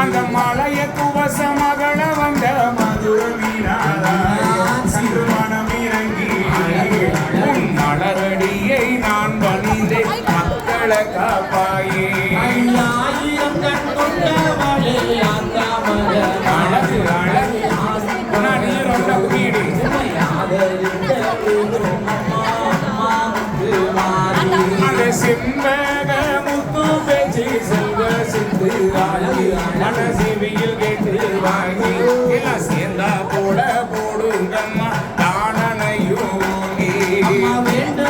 அந்த மலைய துவச மகள வந்த மதுர வீராமணம் இறங்கி உன் மலரடியை நான் பணிந்தேன் மக்களை காப்பாயே. ஆயிரம் கண் கொண்டவளே ஆத்தாமர அழகு. அழகு அந்த ஆகி மனசிவியில் கேட்டு வாங்கி எல்லாம் சேர்ந்தா போட போடுங்கம்மா தானனையும் வேண்டு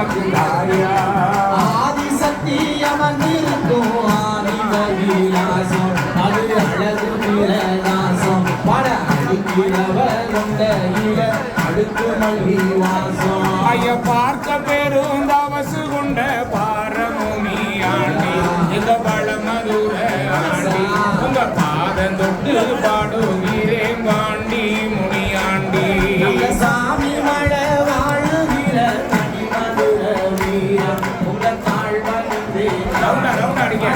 நமக்கு தாயா ஆதிசக்தி அவன் இருக்கும் ஆதிவரிநாசம் அது அழகு நிரநாசம் பட அடிக்கிறவருண்ட இல அடுக்கு மல்வி வாசம் ஐய பார்க்க பெரும் தவசு முனியாண்டி சாமி ரவுண்ட் அடிக்க